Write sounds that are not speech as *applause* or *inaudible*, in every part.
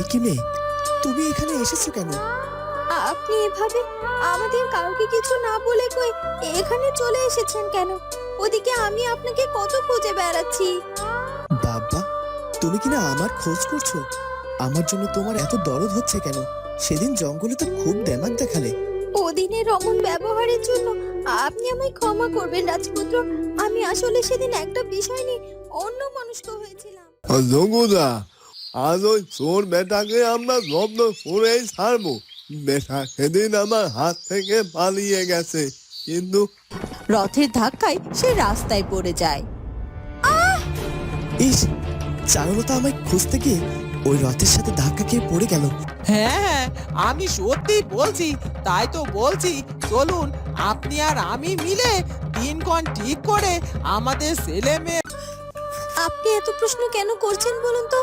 এ কি মেয়ে? তুমি এখানে এসেছ কেন? আপনি এভাবে আমাদের কাউকে কিছু না বলে কই এখানে চলে এসেছেন কেন? ওদিকে আমি আপনাকে কত খুঁজে বেড়াচ্ছি। বাবা তুমি কিনা আমার খোঁজ করছ? আমার জন্য তোমার এত দরদ হচ্ছে কেন? সেদিন জঙ্গলে তো খুব দেমাক দেখালে। ওদিনের অমন ব্যবহারের জন্য আপনি আমায় ক্ষমা করবেন রাজপুত্র। আমি আসলে সেদিন একটা বিষয় নিয়ে অন্য মনস্ক হয়েছিলাম। জঙ্গুদা আজ ওই চোর বেটাকে আমরা জব্দ করেই ছাড়বো। বেটা সেদিন আমার হাত থেকে পালিয়ে গেছে কিন্তু রথের ধাক্কায় সে রাস্তায় পড়ে যায়। ইস চারুলতা আমায় খুঁজতে গিয়ে ওই রথের সাথে ধাক্কা খেয়ে পড়ে গেল। হ্যাঁ হ্যাঁ আমি সত্যি বলছি তাই তো বলছি চলুন আপনি আর আমি মিলে দিনক্ষণ ঠিক করে আমাদের ছেলে মেয়ে আপনি এত প্রশ্ন কেন করছেন বলুন তো?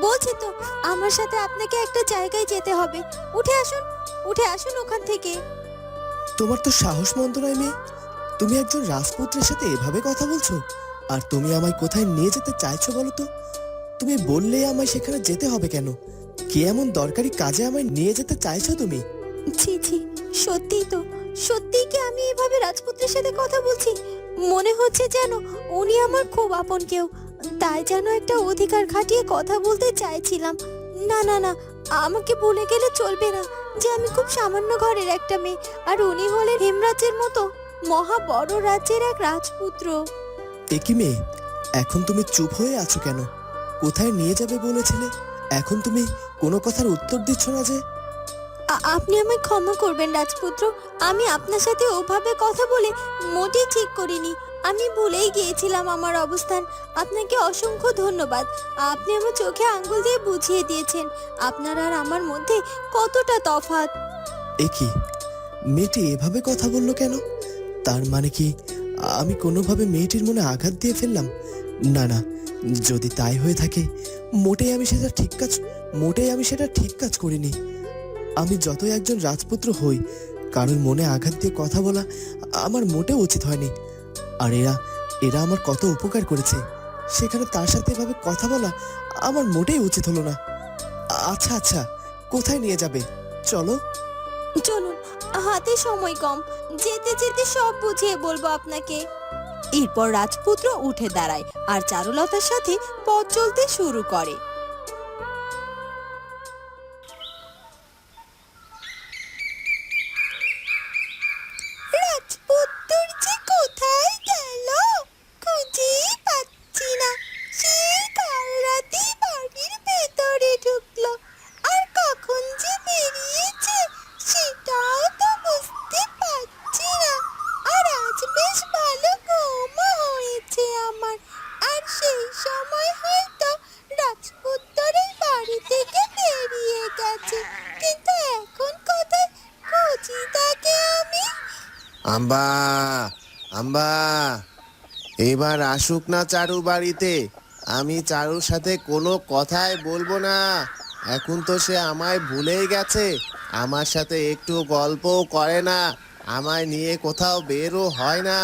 বলছি তো আমার সাথে আপনাকে একটা জায়গায় যেতে হবে। উঠে আসুন উঠে আসুন ওখান থেকে। তোমার তো সাহস মন্দ নয় মেয়ে। তুমি একজন রাজপুত্রের সাথে এভাবে কথা বলছো? আর তুমি আমায় কোথায় নিয়ে যেতে চাইছো বলো তো? তুমি বললে আমায় সেখানে যেতে হবে কেন? কি এমন দরকারি কাজে আমায় নিয়ে যেতে চাইছো তুমি? ছি ছি সত্যিই তো সত্যিই কি আমি এভাবে রাজপুত্রের সাথে কথা বলছি? মনে হচ্ছে যেন উনি আমার খুব আপন কেউ। তাই যেন একটা অধিকার খাটিয়ে কথা বলতে চাইছিলাম। না না না আমাকে ভুলে গেলে চলবে না যে আমি খুব সামান্য ঘরের একটা মেয়ে আর উনি হলেন হেমরাজের মতো মহা বড় রাজ্যের এক রাজপুত্র। এ কি মেয়ে? এখন তুমি চুপ হয়ে আছো কেন? কোথায় নিয়ে যাবে বলেছিলে এখন তুমি কোনো কথার উত্তর দিচ্ছ না যে? আ- আপনি আমায় ক্ষমা করবেন রাজপুত্র আমি আপনার সাথে ওভাবে কথা বলে মোটেই ঠিক করিনি। আমি ভুলেই গিয়েছিলাম আমার অবস্থান। আপনাকে অসংখ্য ধন্যবাদ। আপনি আমার চোখে আঙ্গুল দিয়ে বুঝিয়ে দিয়েছেন। আপনার আর আমার মধ্যে কতটা তফাৎ? এ কি? মেয়েটি এভাবে কথা বলল কেন? তার মানে কি আমি কোনোভাবে মেয়েটির মনে আঘাত দিয়ে ফেললাম? না না, যদি তাই হয়ে থাকে, মোটেই আমি সেটা ঠিক কাজ, মোটেই আমি সেটা ঠিক কাজ করিনি। আমি যতই একজন রাজপুত্র হই, কারোর মনে আঘাত দিয়ে কথা বলা আমার মোটেও উচিত হয়নি। আর এরা এরা আমার কত উপকার করেছে। সেখানে তার সাথে এভাবে কথা বলা আমার মোটেই উচিত হলো না। আচ্ছা আচ্ছা কোথায় নিয়ে যাবে? চলো। চলুন, হাতে সময় কম। যেতে যেতে সব বুঝিয়ে বলব আপনাকে। এরপর রাজপুত্র উঠে দাঁড়ায় আর চারুলতার সাথে পথ চলতে শুরু করে। আম্বা আম্বা, এবার আসুক না চারু বাড়িতে। আমি চারুর সাথে কোনো কথাই বলব না। এখন তো সে আমায় ভুলেই গেছে। আমার সাথে একটু গল্পও করে না। আমায় নিয়ে কোথাও বেরও হয় না।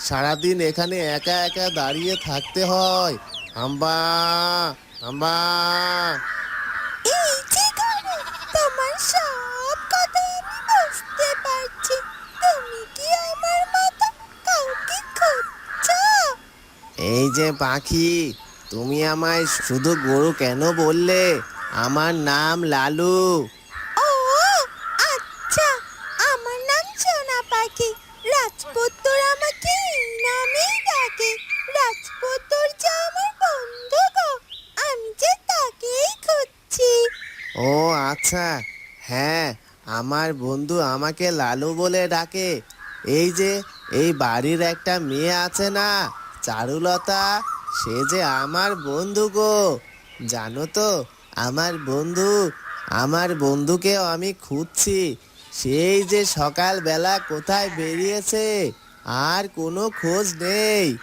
সারাদিন এখানে একা একা দাঁড়িয়ে থাকতে হয়। আম্বা আম্বা। এই যে পাখি তুমি আমায় শুধু গরু কেন বললে? আমার নাম লালু। ও আচ্ছা আমার নাম সোনা পাখি। রাজপুত্তর আমাকে এই নামেই ডাকে। রাজপুত্তর যে আমার বন্ধু গো আমি যে তাকেই খুঁজছি। ও আচ্ছা হ্যাঁ আমার বন্ধু আমাকে লালু বলে ডাকে। এই যে এই বাড়ির একটা মেয়ে আছে না চারুলতা, সে যে আমার বন্ধু গো। জানো তো, আমার বন্ধু, আমার বন্ধুকেও আমি খুঁজছি। সেই যে সকালবেলা কোথায় বেরিয়েছে, আর কোনো খোঁজ নেই।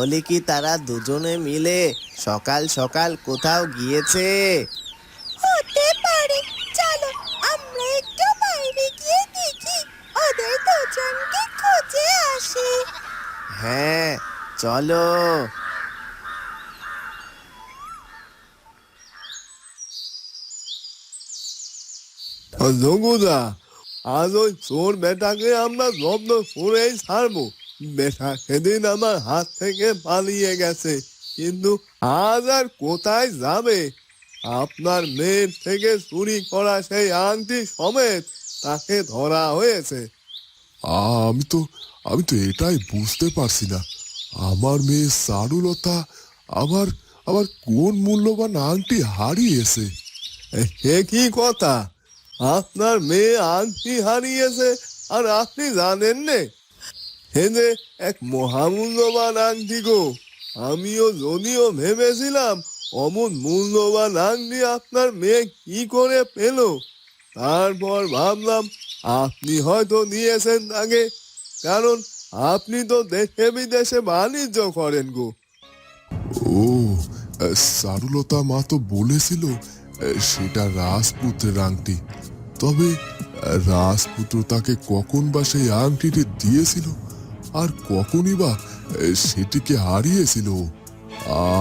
তাহলে কি তারা দুজনে মিলে সকাল সকাল কোথাও গিয়েছে? হতে পারে। চলো আমরা একটু বাইরে গিয়ে দেখি। ওদের দুজনকে খুঁজে আসি। হ্যাঁ চলো। আজ ওই চোর বেটাকে আমরা জব্দ করেই ছাড়বো। বেটা সেদিন আমার হাত থেকে পালিয়ে গেছে কিন্তু আজ আর কোথায় যাবে? আপনার মেয়ের থেকে চুরি করা সেই আংটি সমেত তাকে ধরা হয়েছে। আমি তো আমি তো এটাই বুঝতে পারছি না। আমার মেয়ে চারুলতা আবার আবার কোন মূল্যবান আংটি হারিয়েছে? এ কি কথা? আপনার মেয়ে আংটি হারিয়েছে আর আপনি জানেন নে হে এক মহামূল্যবান আংটি গো। আমিও যদিও ভেবেছিলাম অমন মূল্যবান আংটি আপনার মেয়ে কি করে পেল। তারপর ভাবলাম, আপনি হয়তো নিয়েছেন আগে, কারণ আপনি তো দেশে বিদেশে বাণিজ্য করেন গো। ও সারুলতা মা তো বলেছিল সেটা রাজপুত্রের আংটি। তবে রাজপুত্র তাকে কখন বা সেই আংটিটি দিয়েছিল? আর কখনই বা সেটিকে হারিয়েছিল।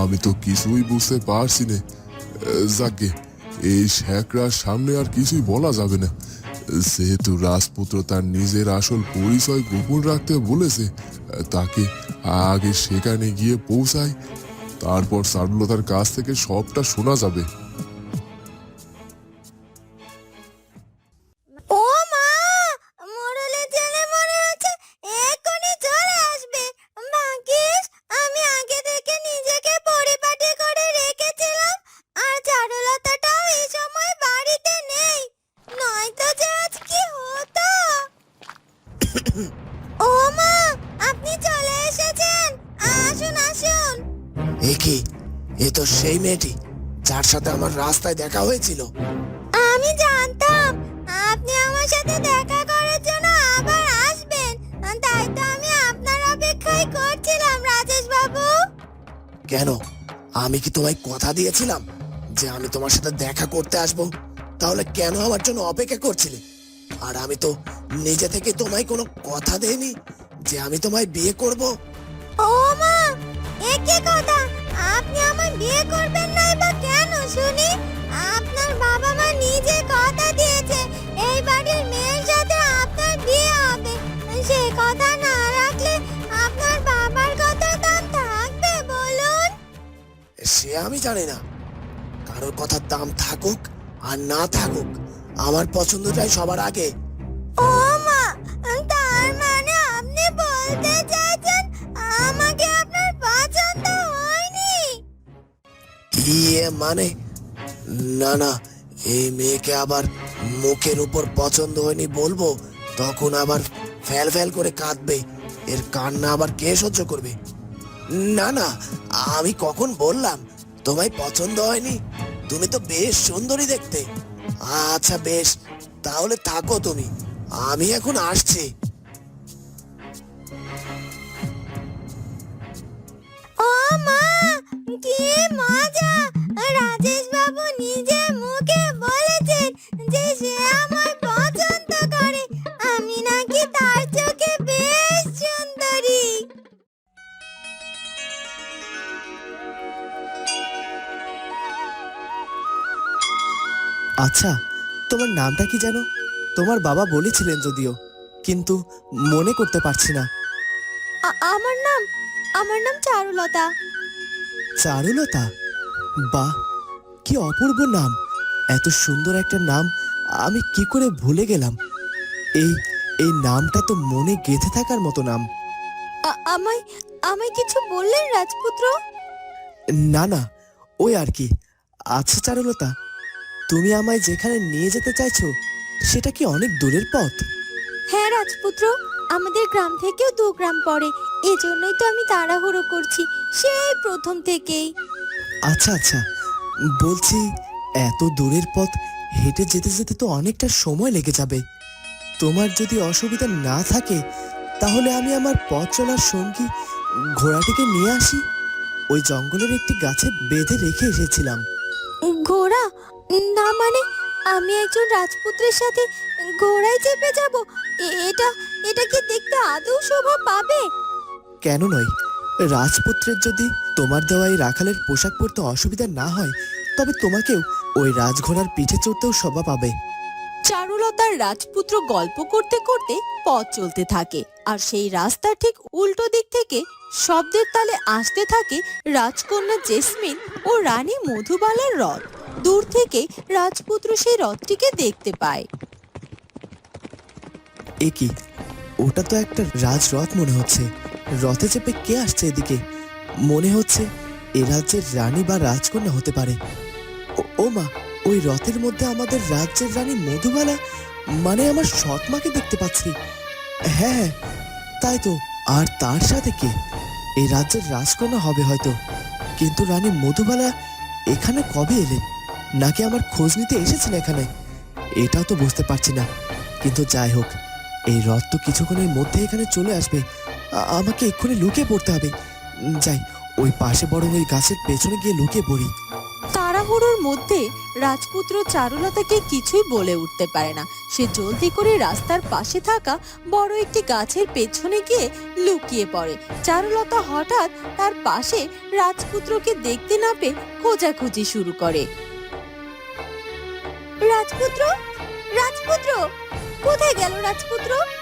আমি তো কিছুই বুঝতে পারছি না। যাকে, এই শেখরার সামনে আর কিছুই বলা যাবে না। যেহেতু রাজপুত্র তার নিজের আসল পরিচয় গোপন রাখতে বলেছে, তাকে আগে সেখানে গিয়ে পৌঁছায়, তারপর চারুলতার কাছ থেকে সবটা শোনা যাবে। তো সেই মেয়েটি যার সাথে আমার রাস্তায় দেখা হয়েছিল। আমি জানতাম আপনি আমার সাথে দেখা করার জন্য আবার আসবেন। তাই তো আমি আপনার অপেক্ষাই করছিলাম রাজেশ বাবু কেন? আমি কি তোমায় কথা দিয়েছিলাম যে আমি তোমার সাথে দেখা করতে আসব? তাহলে কেন আমার জন্য অপেক্ষা করছিলে? আর আমি তো নিজে থেকে তোমায় কোনো কথা দেইনি যে আমি তোমায় বিয়ে করব। ও মা একে কথা? আপনি আমার বিয়ে করবেন নাই বা কেন, শুনি? আপনার বাবা মা নিজে কথা দিয়েছে, এই বাড়ির মেয়ের সাথে আপনার বিয়ে হবে। সে কথা না রাখলে আপনার বাবার কথা দাম থাকবে, বলুন? সে আমি জানি না। কারোর কথার দাম থাকুক আর না থাকুক, আমার পছন্দটাই সবার আগে। ইয়ে মানে? না না, এই মেয়েকে আবার মুখের উপর পছন্দ হয়নি বলব। তখন আবার ফ্যাল ফ্যাল করে কাঁদবে। এর কান্না আবার কে সহ্য করবে? না না, আমি কখন বললাম, তোমায় পছন্দ হয়নি? তুমি তো বেশ সুন্দরী দেখতে। আচ্ছা বেশ, তাহলে থাকো তুমি, আমি এখন আসছি। ও মা! কি মজা? রাজেশ বাবু নিজে মুখে বলেছেন যে সে আমায় পছন্দ করে। আমি নাকি তার চোখে বেশ সুন্দরী। আচ্ছা তোমার নামটা কি জানো তোমার বাবা বলেছিলেন যদিও কিন্তু মনে করতে পারছি না। আমার নাম আমার নাম চারুলতা। চারুলতা? বাহ কি অপূর্ব নাম। এত সুন্দর একটা নাম আমি কি করে ভুলে গেলাম। এই এই নামটা তো মনে গেঁথে থাকার মতো নাম। আমায় আমায় কিছু বললেন রাজপুত্র? না না ওই আর কি। আচ্ছা চারুলতা তুমি আমায় যেখানে নিয়ে যেতে চাইছো সেটা কি অনেক দূরের পথ? হ্যাঁ রাজপুত্র আমাদের গ্রাম থেকেও দু গ্রাম পড়ে এজন্যই তো আমি তাড়াহুড়ো করছি। সেই প্রথম থেকেই। আচ্ছা আচ্ছা। বলছি এত দূরের পথ হেঁটে যেতে যেতে তো অনেকটা সময় লেগে যাবে। তোমার যদি অসুবিধা না থাকে তাহলে আমি আমার পথ চলার সঙ্গী ঘোড়াটিকে নিয়ে আসি। ওই জঙ্গলের একটি গাছে বেঁধে রেখে এসেছিলাম। ঘোড়া? না মানে আমি একজন রাজপুত্রের সাথে ঘোড়ায় চেপে যাব? এটা এটা কি দেখতে আদৌ শোভা পাবে? কেন নয়? রাজপুত্রের যদি তোমার দেওয়া এই রাখালের পোশাক পরতে অসুবিধা না হয় তবে তোমাকেও ওই রাজঘোড়ার পিঠে চড়তেও শোভা পাবে। চারুলতার রাজপুত্র গল্প করতে করতে পথ চলতে থাকে আর সেই রাস্তার ঠিক উল্টো দিক থেকে শব্দের তালে আসতে থাকে রাজকন্যা জেসমিন ও রানী মধুবালার রথ। দূর থেকে রাজপুত্র সেই রথটিকে দেখতে পায়। এ কি? ওটা তো একটা রাজরথ মনে হচ্ছে। রথে চেপে কে আসছে এদিকে? মনে হচ্ছে এ রাজ্যের রানী বা রাজকন্যা হতে পারে। ও- মা, ওই রথের মধ্যে আমাদের রাজ্যের রানী মধুবালা মানে আমার সৎ মাকে দেখতে পাচ্ছি। হ্যাঁ হ্যাঁ তাই তো। আর তার সাথে কে? এই রাজ্যের রাজকন্যা হবে হয়তো। কিন্তু রানী মধুবালা এখানে কবে এলেন? নাকি আমার খোঁজ নিতে এসেছেন এখানে? এটাও তো বুঝতে পারছি না। কিন্তু যাই হোক, এই রথ তো কিছুক্ষণের মধ্যে এখানে চলে আসবে। আমাকে এক্ষুনি লুকিয়ে পড়তে হবে। যাই, ওই পাশে বরং ওই গাছের পেছনে গিয়ে লুকিয়ে পড়ি। তাড়াহুড়োর মধ্যে রাজপুত্র চারুলতাকে কিছুই বলে উঠতে পারে না। সে জলদি করে রাস্তার পাশে থাকা বড় একটি গাছের পেছনে গিয়ে লুকিয়ে পড়ে। চারুলতা হঠাৎ তার পাশে রাজপুত্রকে দেখতে না পেয়ে খোঁজাখুঁজি শুরু করে। রাজপুত্র? রাজপুত্র? কোথায় গেল রাজপুত্র?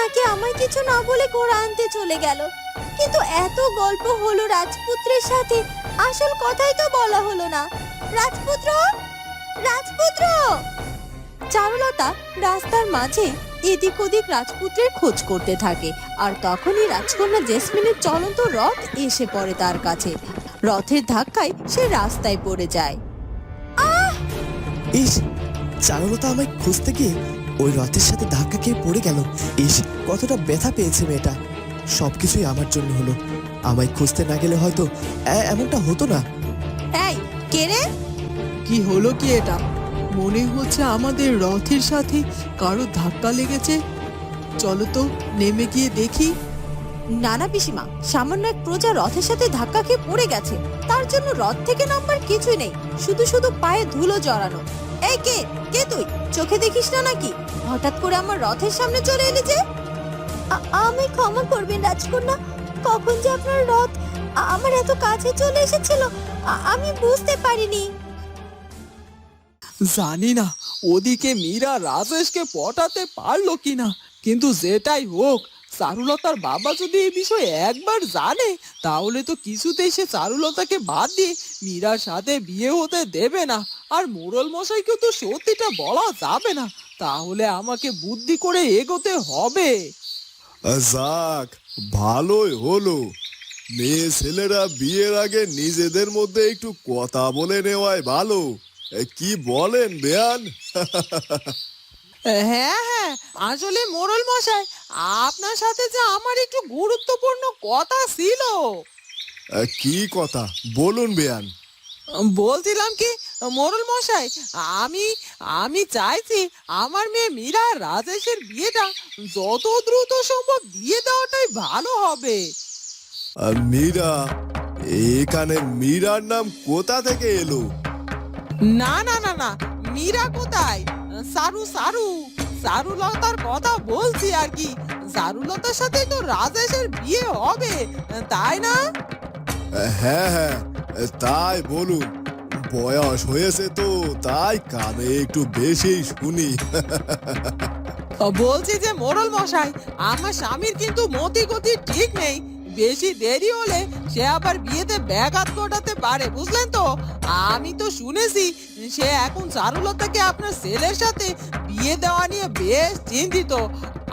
নাকি আমায় কিছু না বলে ঘোড়া আনতে চলে গেল? কিন্তু এত গল্প হলো রাজপুত্রের সাথে, আসল কথাই তো বলা হলো না। রাজপুত্র? রাজপুত্র? চারুলতা রাস্তার মাঝে এদিক ওদিক রাজপুত্রের খোঁজ করতে থাকে, আর তখনই রাজকন্যা জেসমিনের চলন্ত রথ এসে পড়ে তার কাছে। রথের ধাক্কায় সে রাস্তায় পড়ে যায়। ইস, চারুলতা আমায় খুঁজতে গিয়ে ওই রথের সাথে ধাক্কা খেয়ে পড়ে গেল। ইস কতটা ব্যথা পেয়েছে মেয়েটা। সব কিছুই আমার জন্য হলো। আমায় খুঁজতে না গেলে হয়তো এমনটা হতো না। এই কে রে? কি হলো কি এটা? মনে হচ্ছে আমাদের রথের সাথে কারও ধাক্কা লেগেছে। চলো তো নেমে গিয়ে দেখি। নানা পিসিমা সামান্য এক প্রজা রথের সাথে ধাক্কা খেয়ে পড়ে গেছে। তার জন্য রথ থেকে নাম্বার কিছুই নেই। শুধু শুধু পায়ে ধুলো জড়ানো। এই কে? কে তুই? চোখে দেখিস না নাকি? হঠাৎ করে আমার রথের সামনে চলে এলি যে? আমি ক্ষমা করবেন, রাজকন্যা। কখন যে আপনার রথ আমার এত কাছে চলে এসেছিল আমি বুঝতে পারিনি। জানি না, ওদিকে মীরা রাজেশকে পটাতে পারল কিনা, কিন্তু যেটাই হোক চারুলতার বাবা যদি এই বিষয়ে একবার জানে তাহলে তো কিছুতেই সে চারুলতাকে বাদ দিয়ে মীরার সাথে বিয়ে হতে দেবে না। আর মোড়ল মশাইকেও তো সত্যিটা বলা যাবে না। তাহলে আমাকে বুদ্ধি করে এগোতে হবে। যাক ভালোই হলো। মেয়ে ছেলেরা বিয়ের আগে নিজেদের মধ্যে একটু কথা বলে নেওয়াই ভালো। কি বলেন বেয়ান? *laughs* হ্যাঁ হ্যাঁ আসলে মোড়ল মশাই আপনার সাথে যে আমার একটু গুরুত্বপূর্ণ কথা ছিল। কি কথা? বলুন বেয়ান। বলছিলাম কি মোরল মশাই আমি আমি চাইছি আমার মেয়ে মীরা রাজেশের বিয়েটা যত দ্রুত সম্ভব দিয়ে দেওয়াটাই ভালো হবে। মীরা এখানে মীরার নাম কোথা থেকে এলো? না না না না মীরা কোথায়? সারু সারু। সারুলতার কথা বলছি আর কি। সারুলতার সাথে তো রাজেশের বিয়ে হবে তাই না? হ্যাঁ হ্যাঁ তাই বলুন। বয়স হয়েছে তো তাই কানে একটু বেশি শুনি। বলছি যে মোরল মশাই আমার স্বামীর কিন্তু মতি গতি ঠিক নেই। বেশি দেরি হলে সে আবার বিয়েতে ব্যাঘাত ঘটাতে পারে বুঝলেন তো? আমি তো শুনেছি সে এখন চারুলতাকে আপনার ছেলের সাথে বিয়ে দেওয়া নিয়ে বেশ চিন্তিত।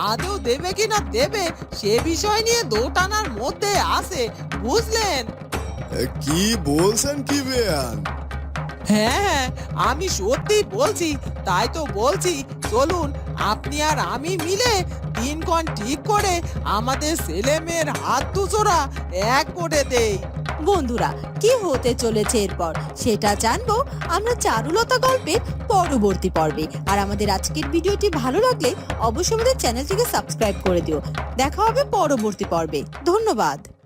আদৌ দেবে কি না দেবে সে বিষয় নিয়ে দোটানার মধ্যে আছে বুঝলেন? কি বলছেন কি বেয়ান? হ্যাঁ হ্যাঁ আমি সত্যি বলছি তাই তো বলছি। চলুন আপনি আর আমি মিলে দিনক্ষণ ঠিক করে আমাদের ছেলে মেয়ের হাত দুজোড়া এক করে দেই। বন্ধুরা, কি হতে চলেছে এরপর? সেটা জানব আমরা চারুলতা গল্পের পরবর্তী পর্বে। আর আমাদের আজকের ভিডিওটি ভালো লাগলে অবশ্যই আমাদের চ্যানেলটিকে সাবস্ক্রাইব করে দিও। দেখা হবে পরবর্তী পর্বে। ধন্যবাদ।